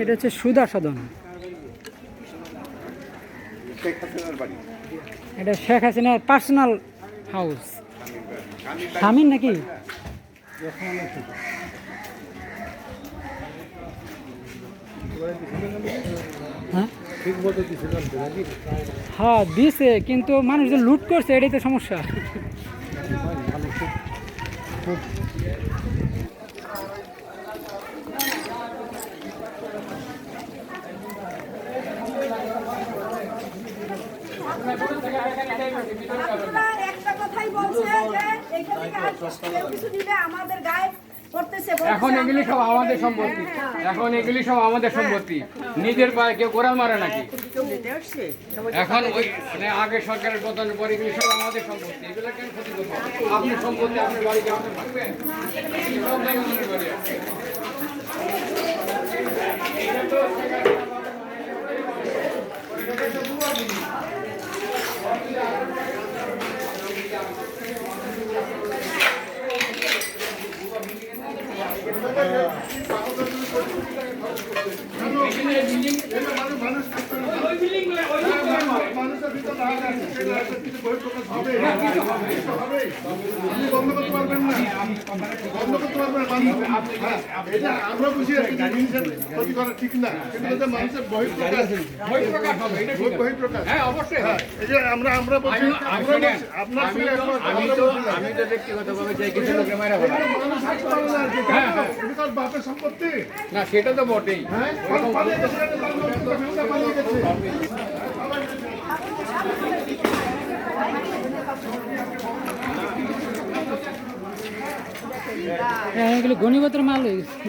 এটা হচ্ছে সুদা সদন। এটা শেখ হাসিনার পার্সোনাল হাউস স্বামীর নাকি? হ্যাঁ? হ্যাঁ দিছে, কিন্তু মানুষ যে লুট করছে, এটাই তো সমস্যা। একটা কথাই বলছে যে এখানে কেউ কিছু দিলে আমাদের গায়ে এখন এগুলি সব আমাদের সম্পত্তি। এখন এগুলি সব আমাদের সম্পত্তি। নিজের পায়ে কেউ কোরআন মারে নাকি? এখন ওই মানে আগে সরকারের পতনের পর এগুলি সব আমাদের সম্পত্তি। এগুলো কেন ক্ষতি করব? আপনি সম্পত্তি আপনার বাড়িতে আপনি থাকবেন সব জনগণের বাড়ি আছে। মানুষের ভিতর রাগ আছে সেটা হয়তো কিছু বহিঃপ্রকাশ হবে হবে আপনি বন্ধ করতে পারবেন না বন্ধ করতে পারবেন না মানুষ হ্যাঁ, এটা আমরা মানুষের হ্যাঁ অবশ্যই আমরা আমরা আপনার আমি তো-। আমি তো ব্যক্তিগতভাবে চাই কিছু লোকে মেরা তার বাপের সম্পত্তি? না সেটা তো বটেই। হ্যাঁ। হ্যাঁ, এগুলো গণিবতের মাল হয়ে গেছে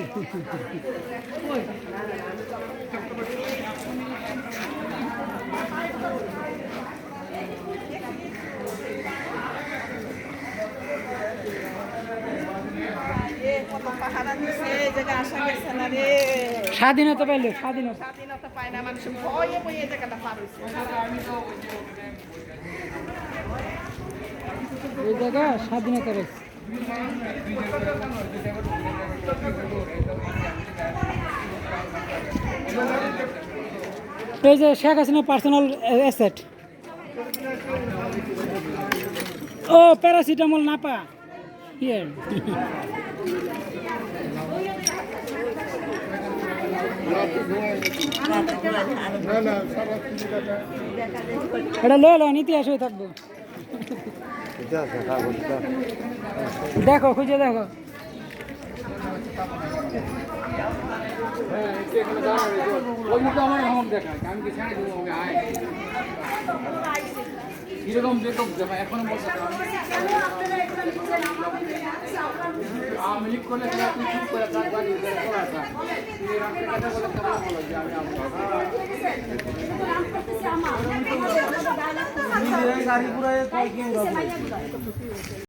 এ কত পাহারা দিছে এই জায়গায় আসা গেছে না রে স্বাধীনতা পাইলো স্বাধীনতা। স্বাধীনতা পায় না মানুষ ভয়ে বয়ে এই জায়গাটা পার হয়েছে এই জায়গা স্বাধীনতা রয়েছে। এই যে শেখ হাসিনা পার্সোনাল অ্যাসেট ও প্যারাসিটামল নাপা তিন এটা লয়ে লো ইতিহাস হয়ে থাকব। দেখো খুঁজে দেখো। হ্যাঁ, আমি কি ছেড়ে দেবো আয়। কীরকম যেরকম দেখা এখনও বলতে আওয়ামী লীগ করলে আপনি চুপ করে যায় এই রাস্তাঘাটে